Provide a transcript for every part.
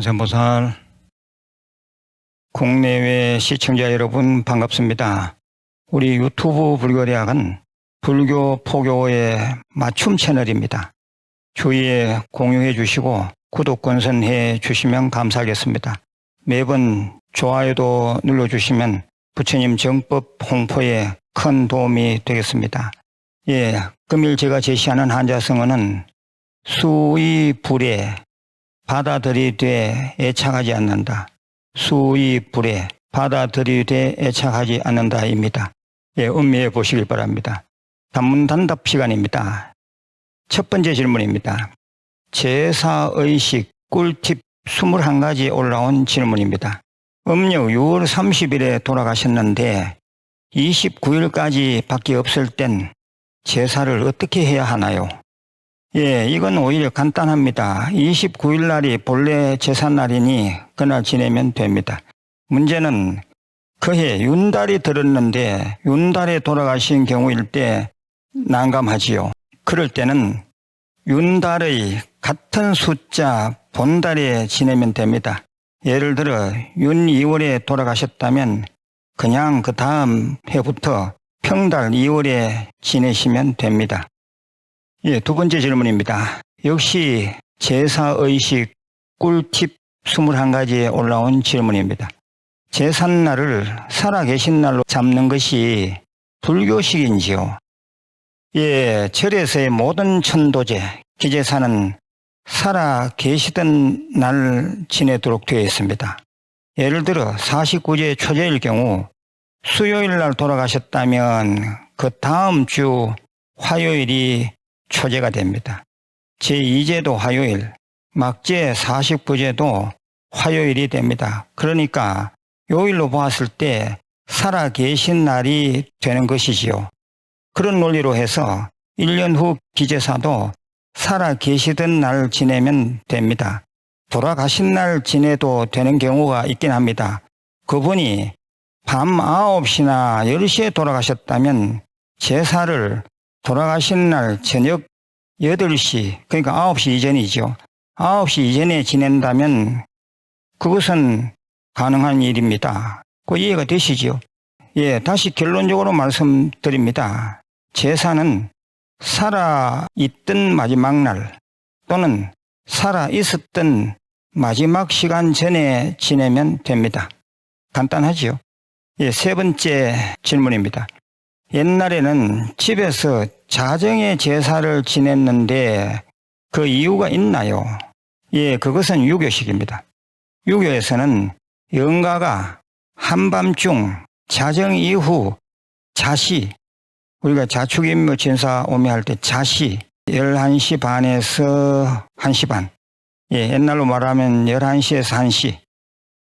관세음보살 국내외 시청자 여러분 반갑습니다. 우리 유튜브 불교대학은 불교 포교의 맞춤 채널입니다. 주위에 공유해 주시고 구독 권선해 주시면 감사하겠습니다. 매번 좋아요도 눌러주시면 부처님 정법 홍보에 큰 도움이 되겠습니다. 예, 금일 제가 제시하는 한자성어는 수의 불에 받아들이되 애착하지 않는다. 수의 불에 받아들이되 애착하지 않는다입니다. 예, 음미해 보시길 바랍니다. 단문 단답 시간입니다. 첫 번째 질문입니다. 제사의식 꿀팁 21가지 올라온 질문입니다. 음력 6월 30일에 돌아가셨는데 29일까지 밖에 없을 땐 제사를 어떻게 해야 하나요? 예, 이건 오히려 간단합니다. 29일 날이 본래 제삿날이니 그날 지내면 됩니다. 문제는 그해 윤달이 들었는데 윤달에 돌아가신 경우일 때 난감하지요. 그럴 때는 윤달의 같은 숫자 본달에 지내면 됩니다. 예를 들어 윤 2월에 돌아가셨다면 그냥 그 다음 해부터 평달 2월에 지내시면 됩니다. 예, 두 번째 질문입니다. 역시 제사의식 꿀팁 21가지에 올라온 질문입니다. 제삿날을 살아계신 날로 잡는 것이 불교식인지요? 예, 절에서의 모든 천도제, 기제사는 살아 계시던 날 지내도록 되어 있습니다. 예를 들어 49제 초제일 경우 수요일 날 돌아가셨다면 그 다음 주 화요일이 초제가 됩니다. 제2제도 화요일, 막제 49제도 화요일이 됩니다. 그러니까 요일로 보았을 때 살아 계신 날이 되는 것이지요. 그런 논리로 해서 1년 후 기제사도 살아 계시던 날 지내면 됩니다. 돌아가신 날 지내도 되는 경우가 있긴 합니다. 그분이 밤 9시나 10시에 돌아가셨다면 제사를 돌아가신 날 저녁 8시, 그러니까 9시 이전이죠. 9시 이전에 지낸다면 그것은 가능한 일입니다. 그 이해가 되시죠? 예, 다시 결론적으로 말씀드립니다. 제사는 살아 있던 마지막 날 또는 살아 있었던 마지막 시간 전에 지내면 됩니다. 간단하지요? 예, 세 번째 질문입니다. 옛날에는 집에서 자정의 제사를 지냈는데 그 이유가 있나요? 예, 그것은 유교식입니다. 유교에서는 영가가 한밤중 자정 이후 자시, 우리가 자축인묘 진사 오미할 때 자시 11시 반에서 1시 반, 예, 옛날로 말하면 11시에서 1시,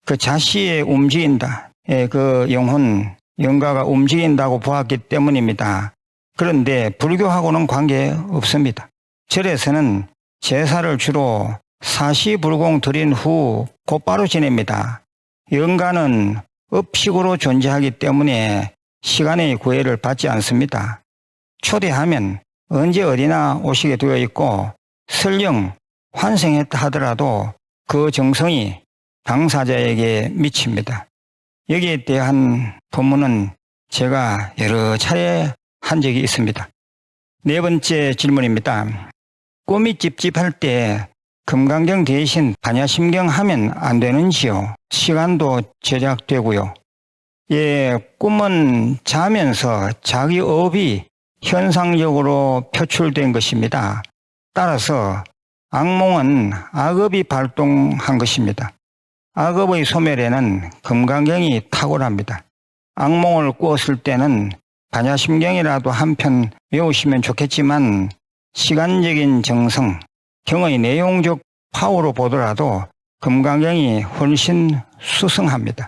그 자시에 움직인다. 예, 그 영혼, 영가가 움직인다고 보았기 때문입니다. 그런데 불교하고는 관계 없습니다. 절에서는 제사를 주로 사시불공 드린 후 곧바로 지냅니다. 영가는 업식으로 존재하기 때문에 시간의 구애를 받지 않습니다. 초대하면 언제 어디나 오시게 되어 있고 설령 환생했다 하더라도 그 정성이 당사자에게 미칩니다. 여기에 대한 법문은 제가 여러 차례 한 적이 있습니다. 네 번째 질문입니다. 꿈이 찝찝할 때 금강경 대신 반야심경 하면 안 되는지요? 시간도 제작되고요. 예, 꿈은 자면서 자기 업이 현상적으로 표출된 것입니다. 따라서 악몽은 악업이 발동한 것입니다. 악업의 소멸에는 금강경이 탁월합니다. 악몽을 꾸었을 때는 반야심경이라도 한편 외우시면 좋겠지만 시간적인 정성, 경의 내용적 파워로 보더라도 금강경이 훨씬 수승합니다.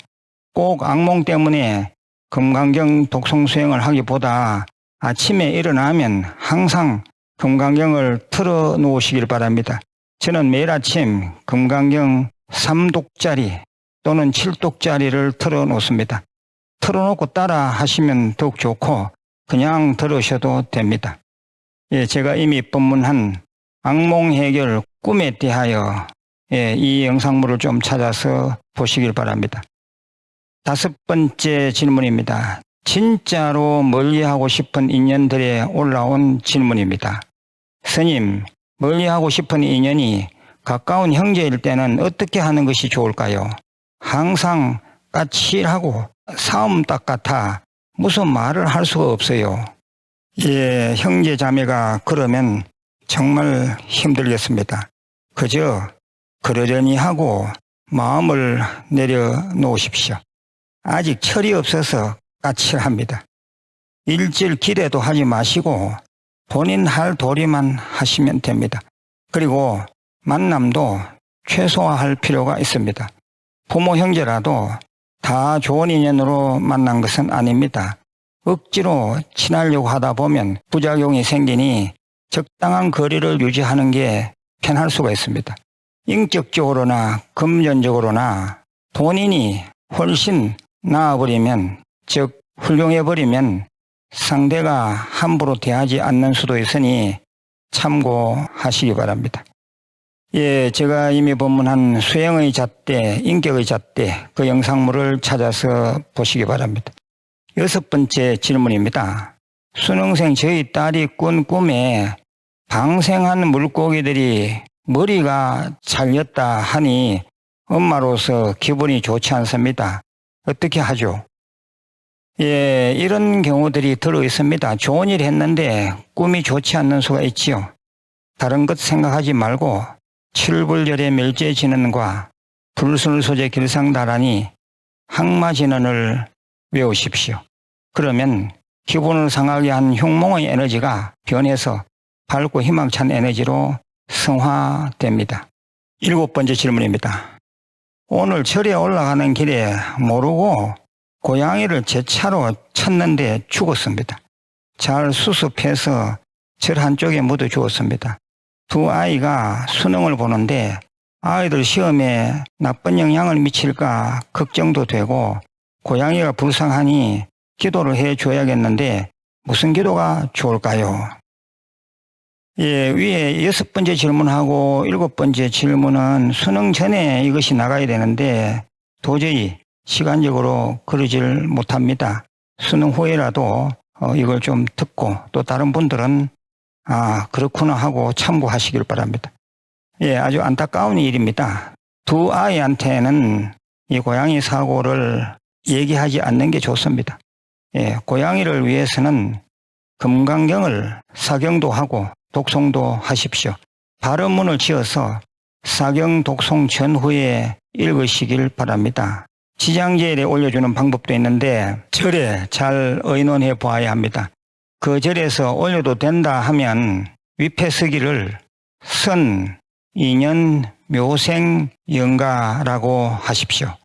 꼭 악몽 때문에 금강경 독성 수행을 하기보다 아침에 일어나면 항상 금강경을 틀어 놓으시길 바랍니다. 저는 매일 아침 금강경 3독짜리 또는 7독짜리를 틀어 놓습니다. 틀어 놓고 따라 하시면 더욱 좋고 그냥 들으셔도 됩니다. 예, 제가 이미 법문한 악몽 해결 꿈에 대하여 예, 이 영상물을 좀 찾아서 보시길 바랍니다. 다섯 번째 질문입니다. 진짜로 멀리하고 싶은 인연들에 올라온 질문입니다. 스님, 멀리하고 싶은 인연이 가까운 형제일 때는 어떻게 하는 것이 좋을까요? 항상 까칠하고 싸움딱 같아 무슨 말을 할 수가 없어요. 예, 형제 자매가 그러면 정말 힘들겠습니다. 그저 그러려니 하고 마음을 내려놓으십시오. 아직 철이 없어서 까칠합니다. 일질 기대도 하지 마시고 본인 할 도리만 하시면 됩니다. 그리고 만남도 최소화할 필요가 있습니다. 부모 형제라도 다 좋은 인연으로 만난 것은 아닙니다. 억지로 친하려고 하다 보면 부작용이 생기니 적당한 거리를 유지하는 게 편할 수가 있습니다. 인격적으로나 금전적으로나 본인이 훨씬 나아버리면, 즉, 훌륭해버리면 상대가 함부로 대하지 않는 수도 있으니 참고하시기 바랍니다. 예, 제가 이미 본문한 수행의 잣대, 인격의 잣대, 그 영상물을 찾아서 보시기 바랍니다. 여섯 번째 질문입니다. 수능생 저희 딸이 꾼 꿈에 방생한 물고기들이 머리가 잘렸다 하니 엄마로서 기분이 좋지 않습니다. 어떻게 하죠? 예, 이런 경우들이 들어 있습니다. 좋은 일 했는데 꿈이 좋지 않는 수가 있지요. 다른 것 생각하지 말고 칠불절의 멸제 진언과 불술소재 길상다라니 항마 진언을 외우십시오. 그러면 기분을 상하게 한 흉몽의 에너지가 변해서 밝고 희망찬 에너지로 성화됩니다. 일곱 번째 질문입니다. 오늘 절에 올라가는 길에 모르고 고양이를 제 차로 쳤는데 죽었습니다. 잘 수습해서 절 한쪽에 묻어 주었습니다. 두 아이가 수능을 보는데 아이들 시험에 나쁜 영향을 미칠까 걱정도 되고 고양이가 불쌍하니 기도를 해 줘야겠는데 무슨 기도가 좋을까요? 예, 위에 여섯 번째 질문하고 일곱 번째 질문은 수능 전에 이것이 나가야 되는데 도저히 시간적으로 그러질 못합니다. 수능 후에라도 어, 이걸 좀 듣고 또 다른 분들은 아, 그렇구나 하고 참고하시길 바랍니다. 예, 아주 안타까운 일입니다. 두 아이한테는 이 고양이 사고를 얘기하지 않는 게 좋습니다. 예, 고양이를 위해서는 금강경을 사경도 하고 독송도 하십시오. 발음문을 지어서 사경 독송 전후에 읽으시길 바랍니다. 지장제일에 올려주는 방법도 있는데 절에 잘 의논해 보아야 합니다. 그 절에서 올려도 된다 하면 위패서기를 선, 인연, 묘생, 영가라고 하십시오.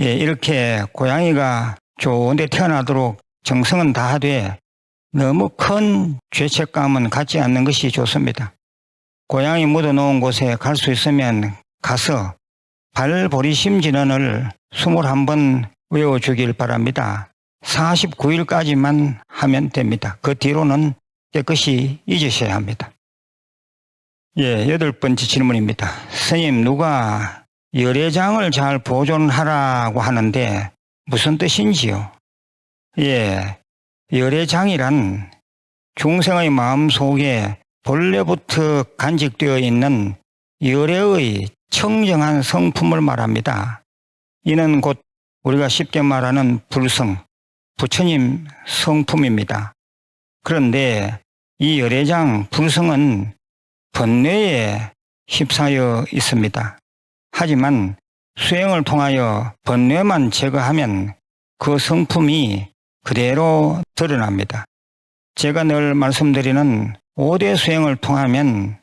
예, 이렇게 고양이가 좋은데 태어나도록 정성은 다하되 너무 큰 죄책감은 갖지 않는 것이 좋습니다. 고양이 묻어놓은 곳에 갈 수 있으면 가서 발보리심 진언을 21번 외워주길 바랍니다. 49일까지만 하면 됩니다. 그 뒤로는 깨끗이 잊으셔야 합니다. 예, 여덟 번째 질문입니다. 스님, 누가 열애장을 잘 보존하라고 하는데 무슨 뜻인지요? 예, 열애장이란 중생의 마음 속에 본래부터 간직되어 있는 열애의 청정한 성품을 말합니다. 이는 곧 우리가 쉽게 말하는 불성, 부처님 성품입니다. 그런데 이 열애장 불성은 번뇌에 휩싸여 있습니다. 하지만 수행을 통하여 번뇌만 제거하면 그 성품이 그대로 드러납니다. 제가 늘 말씀드리는 5대 수행을 통하면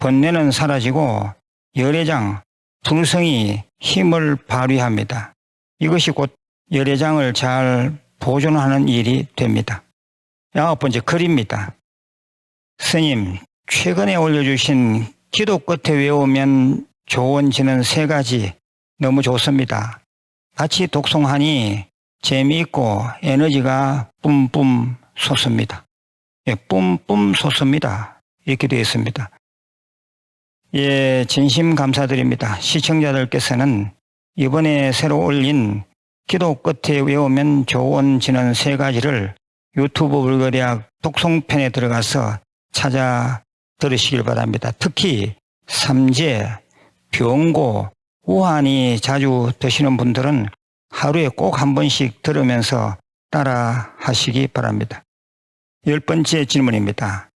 번뇌는 사라지고 열애장, 불성이 힘을 발휘합니다. 이것이 곧 열애장을 잘 보존하는 일이 됩니다. 아홉 번째 글입니다. 스님, 최근에 올려주신 기도 끝에 외우면 좋은 지는 세 가지 너무 좋습니다. 같이 독송하니 재미있고 에너지가 뿜뿜 솟습니다. 예, 뿜뿜 솟습니다. 이렇게 되어 있습니다. 예, 진심 감사드립니다. 시청자들께서는 이번에 새로 올린 기도 끝에 외우면 좋은 지는 세 가지를 유튜브 불거리학 독송편에 들어가서 찾아 들으시길 바랍니다. 특히 삼재, 병고, 우한이 자주 드시는 분들은 하루에 꼭 한 번씩 들으면서 따라 하시기 바랍니다. 열 번째 질문입니다.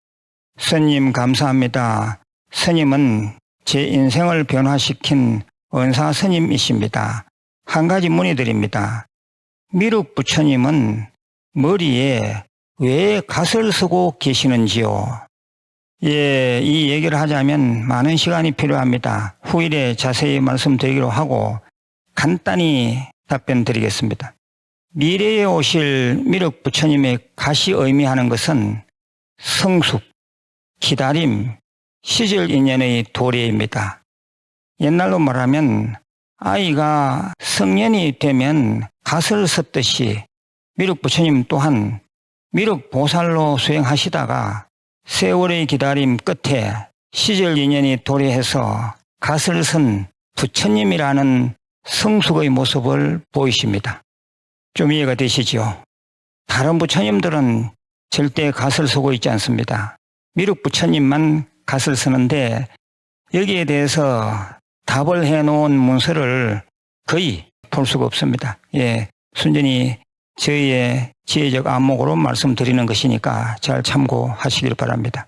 스님 감사합니다. 스님은 제 인생을 변화시킨 은사 스님이십니다. 한 가지 문의드립니다. 미륵 부처님은 머리에 왜 갓을 쓰고 계시는지요? 예, 이 얘기를 하자면 많은 시간이 필요합니다. 후일에 자세히 말씀드리기로 하고 간단히 답변 드리겠습니다. 미래에 오실 미륵 부처님의 갓이 의미하는 것은 성숙, 기다림, 시절 인연의 도래입니다. 옛날로 말하면 아이가 성년이 되면 갓을 썼듯이 미륵 부처님 또한 미륵 보살로 수행하시다가 세월의 기다림 끝에 시절 인연이 도래해서 갓을 쓴 부처님이라는 성숙의 모습을 보이십니다. 좀 이해가 되시죠? 다른 부처님들은 절대 갓을 쓰고 있지 않습니다. 미륵 부처님만 갓을 쓰는데 여기에 대해서 답을 해놓은 문서를 거의 볼 수가 없습니다. 예, 순전히 저희의 지혜적 안목으로 말씀드리는 것이니까 잘 참고하시길 바랍니다.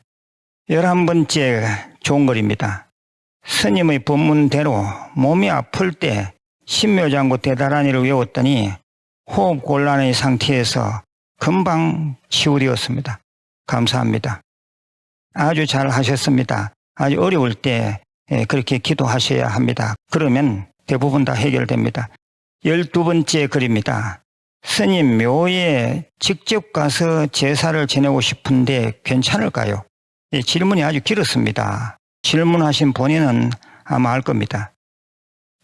열한 번째 좋은 글입니다. 스님의 법문대로 몸이 아플 때 신묘장구 대다란이를 외웠더니 호흡 곤란의 상태에서 금방 치유되었습니다. 감사합니다. 아주 잘 하셨습니다. 아주 어려울 때 예, 그렇게 기도하셔야 합니다. 그러면 대부분 다 해결됩니다. 열두 번째 글입니다. 스님 묘에 직접 가서 제사를 지내고 싶은데 괜찮을까요? 예, 질문이 아주 길었습니다. 질문하신 본인은 아마 알 겁니다.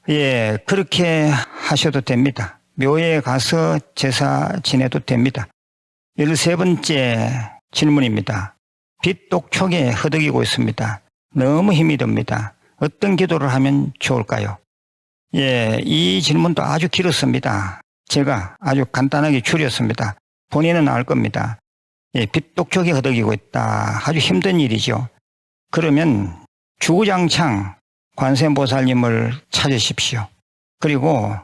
예, 그렇게 하셔도 됩니다. 묘에 가서 제사 지내도 됩니다. 열세 번째 질문입니다. 빛 독촉에 허덕이고 있습니다. 너무 힘이 듭니다. 어떤 기도를 하면 좋을까요? 예, 이 질문도 아주 길었습니다. 제가 아주 간단하게 줄였습니다. 본인은 알 겁니다. 예, 빛 독촉에 허덕이고 있다. 아주 힘든 일이죠. 그러면 주구장창 관세음보살님을 찾으십시오. 그리고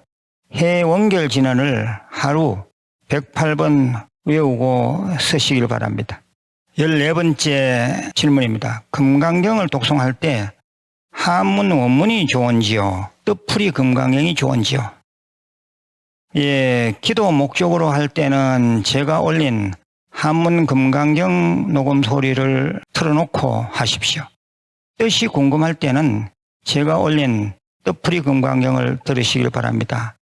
해원결 진언을 하루 108번 외우고 쓰시길 바랍니다. 14번째 질문입니다. 금강경을 독송할 때 한문 원문이 좋은지요? 뜻풀이 금강경이 좋은지요? 예, 기도 목적으로 할 때는 제가 올린 한문 금강경 녹음 소리를 틀어놓고 하십시오. 뜻이 궁금할 때는 제가 올린 뜻풀이 금강경을 들으시길 바랍니다.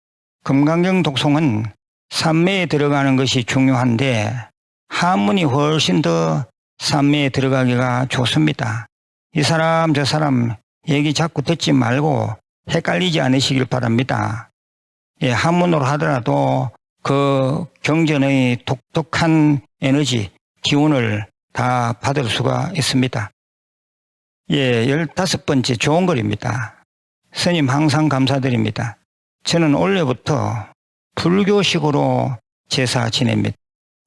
금강경 독송은 산매에 들어가는 것이 중요한데 한문이 훨씬 더 산매에 들어가기가 좋습니다. 이 사람 저 사람 얘기 자꾸 듣지 말고 헷갈리지 않으시길 바랍니다. 예, 한문으로 하더라도 그 경전의 독특한 에너지, 기운을 다 받을 수가 있습니다. 예, 열다섯 번째 좋은 글입니다. 스님 항상 감사드립니다. 저는 원래부터 불교식으로 제사 지냅니다.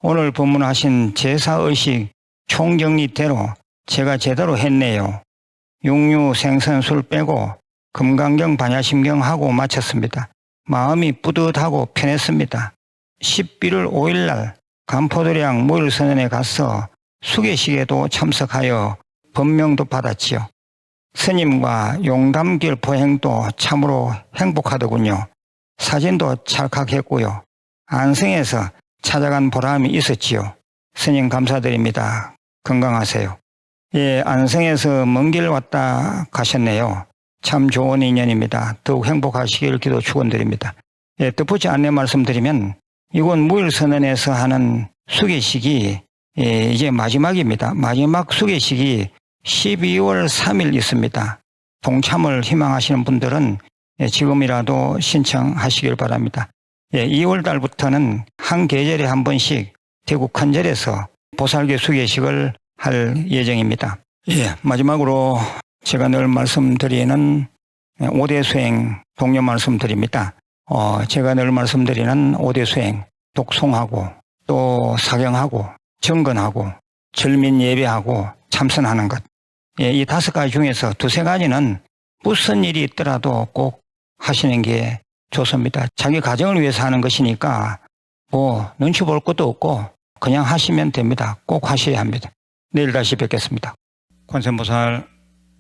오늘 법문하신 제사의식 총정리대로 제가 제대로 했네요. 육류 생선술 빼고 금강경 반야심경하고 마쳤습니다. 마음이 뿌듯하고 편했습니다. 11월 5일날 간포도량 무일선언에 가서 수계식에도 참석하여 법명도 받았지요. 스님과 용담길 포행도 참으로 행복하더군요. 사진도 찰칵했고요. 안성에서 찾아간 보람이 있었지요. 스님 감사드립니다. 건강하세요. 예, 안성에서 먼 길 왔다 가셨네요. 참 좋은 인연입니다. 더욱 행복하시길 기도 축원드립니다. 예, 덧붙이 안내 말씀드리면 이곳 무일선언에서 하는 수계식이 예, 이제 마지막입니다. 마지막 수계식이 12월 3일 있습니다. 동참을 희망하시는 분들은 예, 지금이라도 신청하시길 바랍니다. 예, 2월 달부터는 한 계절에 한 번씩 대구 큰절에서 보살교 수계식을 할 예정입니다. 예, 마지막으로 제가 늘 말씀드리는 5대 수행 동료 말씀드립니다. 어, 제가 늘 말씀드리는 5대 수행, 독송하고 또 사경하고 정근하고 절민 예배하고 참선하는 것. 예, 이 다섯 가지 중에서 두세 가지는 무슨 일이 있더라도 꼭 하시는 게 좋습니다. 자기 가정을 위해서 하는 것이니까 뭐 눈치 볼 것도 없고 그냥 하시면 됩니다. 꼭 하셔야 합니다. 내일 다시 뵙겠습니다. 관세음보살